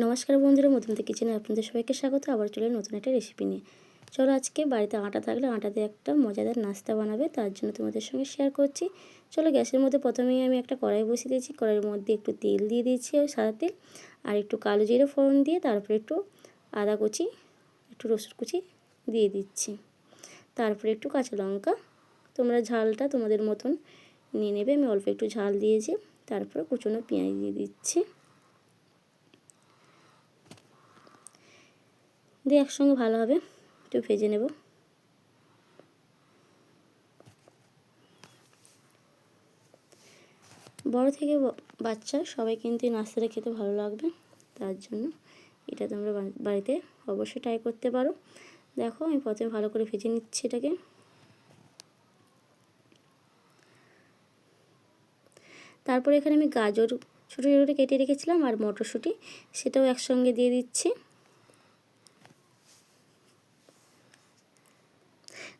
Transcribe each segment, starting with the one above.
নমস্কার বন্ধুরা মধুমতি কিচেনে আপনাদের সবাইকে স্বাগত। আবার চলে নতুন একটা রেসিপি নিয়ে। চলো আজকে বাড়িতে আটা থাকলে আটাতে একটা মজাদার নাস্তা বানাবে, তার জন্য তোমাদের সঙ্গে শেয়ার করছি। চলো গ্যাসের মধ্যে প্রথমেই আমি একটা কড়াই বসিয়ে দিয়েছি। কড়াইয়ের মধ্যে একটু তেল দিয়ে দিয়েছি ওই সাদা তেল, আর একটু কালো জিরে ফোড়ন দিয়ে তারপরে একটু আদা কুচি, একটু রসুন কুচি দিয়ে দিচ্ছি। তারপরে একটু কাঁচা লঙ্কা, তোমরা ঝালটা তোমাদের মতন নিয়ে নেবে। আমি অল্প একটু ঝাল দিয়েছি, তারপরে কুচনো পেঁয়াজ দিয়ে দিচ্ছি। দিয়ে একসঙ্গে ভালোভাবে একটু ভেজে নেব। বড় থেকে বাচ্চা, সবাই কিন্তু নাস্তাটা খেতে ভালো লাগবে। তার জন্য এটা তোমরা বাড়িতে অবশ্যই ট্রাই করতে পারো। দেখো, আমি প্রথমে ভালো করে ভেজে নিচ্ছি এটাকে। তারপরে এখানে আমি গাজর ছোটো ছোটো কেটে রেখেছিলাম আর মটরশুঁটি, সেটাও একসঙ্গে দিয়ে দিচ্ছি।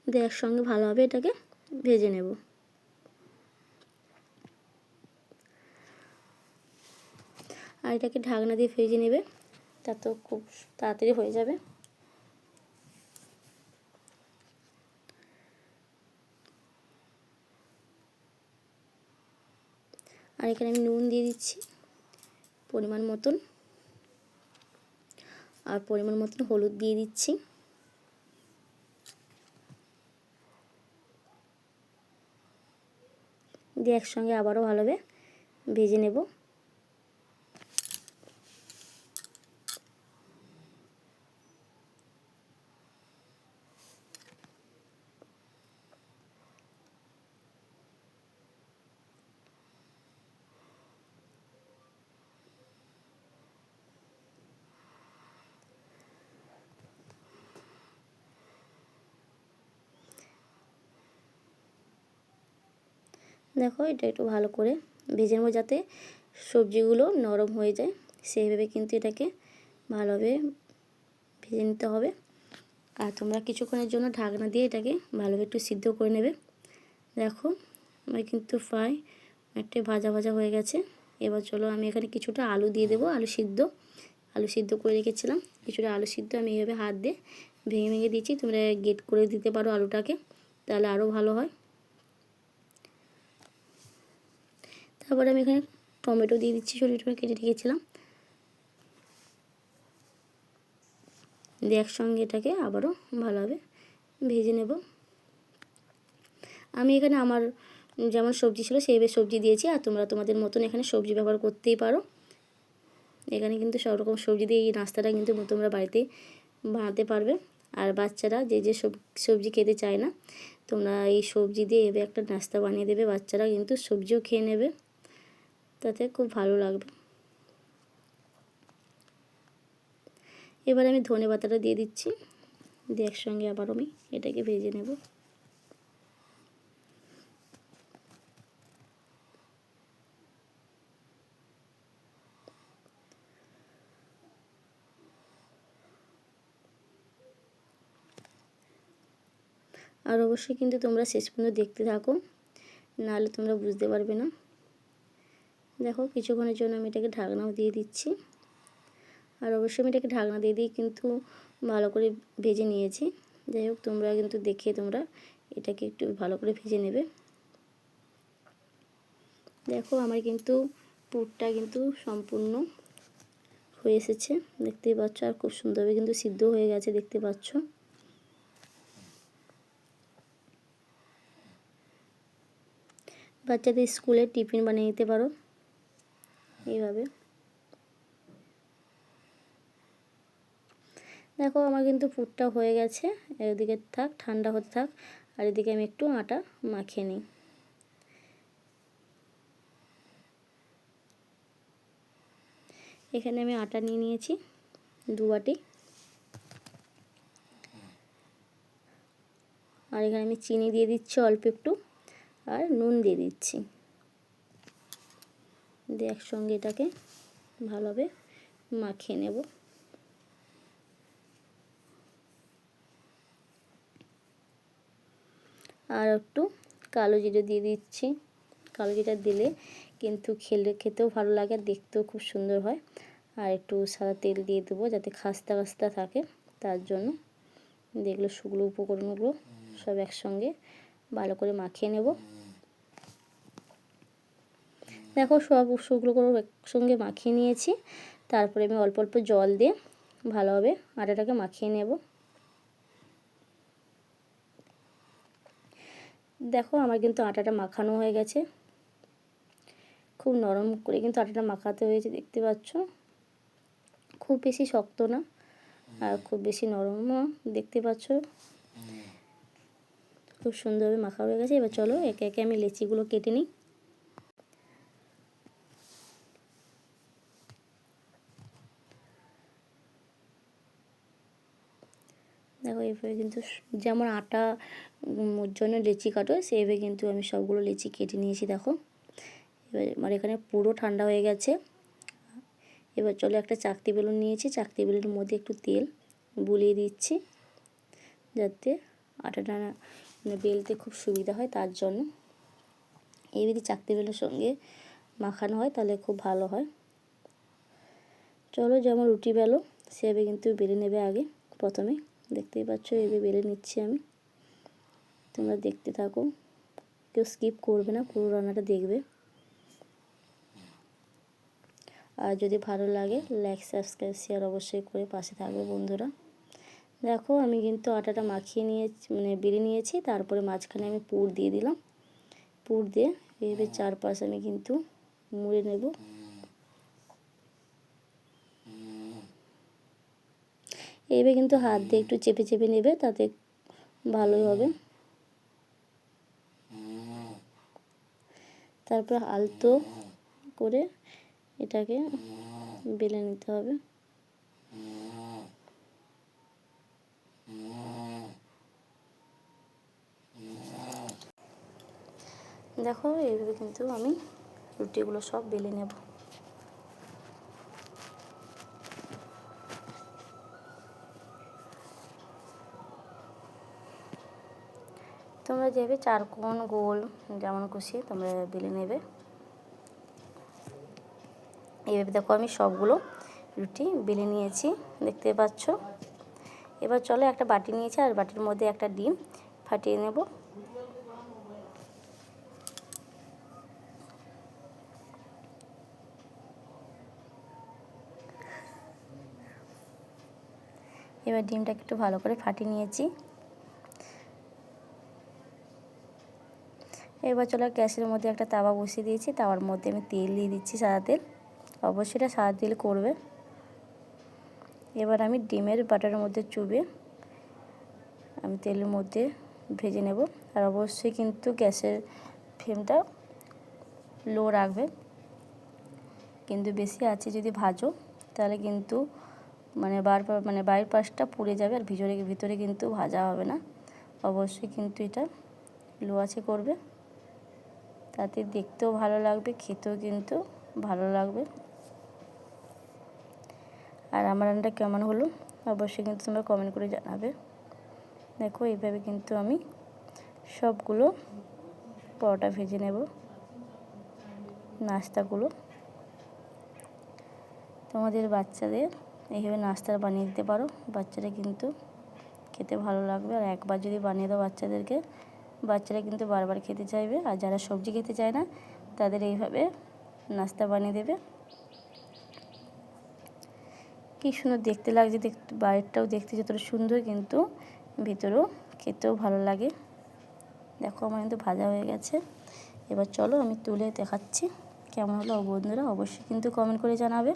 দিয়ে একসঙ্গে ভালোভাবে এটাকে ভেজে নেব। আর এটাকে ঢাকনা দিয়ে ভেজে নেবে তা তো খুব তাড়াতাড়ি হয়ে যাবে। আর এখানে আমি নুন দিয়ে দিচ্ছি, পরিমাণ মতন। আর পরিমাণ মতন হলুদ দিয়ে দিচ্ছি। দিয়ে একসঙ্গে আবারও ভালোভাবে ভেজে নেব। দেখো, এটা একটু ভালো করে ভেজে নেব যাতে সবজিগুলো নরম হয়ে যায়। সেইভাবে কিন্তু এটাকে ভালোভাবে ভেজে নিতে হবে। আর তোমরা কিছুক্ষণের জন্য ঢাকনা দিয়ে এটাকে ভালোভাবে একটু সিদ্ধ করে নেবে। দেখো, আমার কিন্তু প্রায় একটা ভাজা ভাজা হয়ে গেছে। এবার চলো, আমি এখানে কিছুটা আলু দিয়ে দেবো, আলু সিদ্ধ। আলু সিদ্ধ করে রেখেছিলাম। কিছুটা আলু সিদ্ধ আমি এইভাবে হাত দিয়ে ভেঙে ভেঙে দিচ্ছি তোমরা গেট করে দিতে পারো আলুটাকে, তাহলে আরও ভালো হয়। তারপরে আমি এখানে টমেটো দিয়ে দিচ্ছি ছোটো কেটে রেখেছিলাম। দিয়ে একসঙ্গে এটাকে আবারও ভালোভাবে ভেজে নেব। আমি এখানে আমার যেমন সবজি ছিল সেইভাবে সবজি দিয়েছি, আর তোমরা তোমাদের মতন এখানে সবজি ব্যবহার করতেই পারো। এখানে কিন্তু সব রকম সবজি দিয়ে এই নাস্তাটা কিন্তু তোমরা বাড়িতে বানাতে পারবে। আর বাচ্চারা যে যে সবজি খেতে চায় না, তোমরা এই সবজি দিয়ে এভাবে একটা নাস্তা বানিয়ে দেবে, বাচ্চারা কিন্তু সবজিও খেয়ে নেবে। তাতে খুব ভালো লাগবে। এবার আমি ধনে পাতাটা দিয়ে দিচ্ছি। দিয়ে একসঙ্গে আবার আমি এটাকে ভেজে নেব। আর অবশ্যই কিন্তু তোমরা শেষ পর্যন্ত দেখতে থাকো, নাহলে তোমরা বুঝতে পারবে না। দেখো, কিছুক্ষণের জন্য আমি এটাকে ঢাকনাও দিয়ে দিচ্ছি। আর অবশ্যই আমি এটাকে ঢাকনা দিয়ে দিয়ে কিন্তু ভালো করে ভেজে নিয়েছি। যাই হোক, তোমরা কিন্তু দেখে তোমরা এটাকে একটু ভালো করে ভেজে নেবে। দেখো, আমার কিন্তু পুরটা কিন্তু সম্পূর্ণ হয়ে এসেছে। দেখতেই পাচ্ছ, আর খুব সুন্দরভাবে কিন্তু সিদ্ধ হয়ে গেছে, দেখতে পাচ্ছ। বাচ্চাদের স্কুলে টিফিন বানিয়ে নিতে পারো। এইভাবে। দেখো আমার কিন্তু পুরটা হয়ে গেছে। এদিকে থাক, ঠান্ডা হতে থাক। আর এদিকে আমি একটু আটা মাখিয়ে নিই। এখানে আমি আটা নিয়ে নিয়েছি দু বাটি। আর এখানে আমি চিনি দিয়ে দিচ্ছি অল্প একটু। আর নুন দিয়ে দিচ্ছি। দিয়ে একসঙ্গে এটাকে ভালোভাবে মাখিয়ে নেব। আর একটু কালো জিরে দিয়ে দিচ্ছি। কালো জিরা দিলে কিন্তু খেলে, খেতেও ভালো লাগে, দেখতেও খুব সুন্দর হয়। আর একটু সাদা তেল দিয়ে দেবো যাতে খাস্তা খাস্তা থাকে। তার জন্য দেখল শুকনো উপকরণগুলো সব একসঙ্গে ভালো করে মাখিয়ে নেব। দেখো সব শুকনো করে একসঙ্গে মাখিয়ে নিয়েছি। তারপরে আমি অল্প অল্প জল দিয়ে ভালোভাবে আটাটাকে মাখিয়ে নেব। দেখো আমার কিন্তু আটাটা মাখানো হয়ে গেছে। খুব নরম করে কিন্তু আটাটা মাখাতে হয়েছে দেখতে পাচ্ছ? খুব বেশি শক্ত না আর খুব বেশি নরমও দেখতে পাচ্ছ? খুব সুন্দরভাবে মাখা হয়ে গেছে। এবার চলো একে একে আমি লেচিগুলো কেটে নিই। দেখো, এইভাবে কিন্তু যেমন আটা জন্য লেচি কাটো, সেইভাবে কিন্তু আমি সবগুলো লেচি কেটে নিয়েছি, দেখো। এবার, আমার এখানে পুরো ঠান্ডা হয়ে গেছে। এবার চলো একটা চাকতি বেলুন নিয়েছি, চাকতি বেলুনের মধ্যে একটু তেল বুলিয়ে দিচ্ছি, যাতে আটাটা মানে বেলতে খুব সুবিধা হয় তার জন্য। এই যদি চাকতি বেলুনের সঙ্গে মাখানো হয়, তাহলে খুব ভালো হয়। চলো, যেমন রুটি বেলো সেভাবে কিন্তু বেলে নেবে আগে প্রথমে। দেখতেই পাচ্ছ এভাবে বেলে নিচ্ছি আমি। তোমরা দেখতে থাকো। কেউ স্কিপ করবে না, পুরো রান্নাটা দেখবে। আর যদি ভালো লাগে লাইক সাবস্ক্রাইব শেয়ার অবশ্যই করে পাশে থাকবে বন্ধুরা। দেখো, আমি কিন্তু আটাটা মাখিয়ে নিয়ে মানে বেড়ে নিয়েছি, তারপরে মাঝখানে আমি পুর দিয়ে দিলাম। পুর দিয়ে এইভাবে চারপাশ আমি কিন্তু মুড়ে নেব। এইভাবে কিন্তু হাত দিয়ে একটু চেপে চেপে নেবে, তাতে ভালোই হবে। তারপর আলতো করে এটাকে বেলে নিতে হবে। দেখো, এইভাবে কিন্তু আমি রুটিগুলো সব বেলে নেব। তোমরা যেভাবে চারকোণ গোল যেমন খুশি তোমরা বেলে নেবে। এইভাবে দেখো আমি সবগুলো রুটি বেলে নিয়েছি, দেখতে পাচ্ছ? এবার চলো একটা বাটি নিয়েছি আর বাটির মধ্যে একটা ডিম ফাটিয়ে নেব। এবার ডিমটাকে একটু ভালো করে ফাটিয়ে নিয়েছি। এবার চলো গ্যাসের মধ্যে একটা তাওয়া বসিয়ে দিয়েছি। তাওয়ার মধ্যে আমি তেল দিয়ে দিচ্ছি সাদা তেল। অবশ্যই এটা সাদা তেল করবে। এবার আমি ডিমের বাটারের মধ্যে চুবে আমি তেলের মধ্যে ভেজে নেব। আর অবশ্যই কিন্তু গ্যাসের ফ্লেমটা লো রাখবে। কিন্তু বেশি আছে যদি ভাজো, তাহলে কিন্তু মানে বার মানে বাইরের পাশটা পুড়ে যাবে আর ভিতরে ভিতরে কিন্তু ভাজা হবে না। অবশ্যই কিন্তু এটা লো আছে করবে। তাতে দেখতেও ভালো লাগবে, খেতেও কিন্তু ভালো লাগবে। আর আমার রান্নাটা কেমন হলো অবশ্যই কিন্তু তোমরা কমেন্ট করে জানাবে। দেখো এইভাবে কিন্তু আমি সবগুলো পরোটা ভেজে নেব, নাস্তাগুলো। তোমাদের বাচ্চাদের এইভাবে নাস্তা বানিয়ে দিতে পারো, বাচ্চারা কিন্তু খেতে ভালো লাগবে। আর একবার যদি বানিয়ে দাও বাচ্চাদেরকে বাচ্চারা কিন্তু বারবার খেতে চাইবে আর যারা সবজি খেতে চায় না, তাদের এইভাবে নাস্তা বানিয়ে দেবে। কি সুন্দর দেখতে লাগছে দেখতে বাইরেটাও দেখতে যতটা সুন্দর কিন্তু ভিতরেও খেতেও ভালো লাগে। দেখো আমার কিন্তু ভাজা হয়ে গেছে। এবার চলো আমি তুলে দেখাচ্ছি, কেমন হলো বন্ধুরা অবশ্যই কিন্তু কমেন্ট করে জানাবে।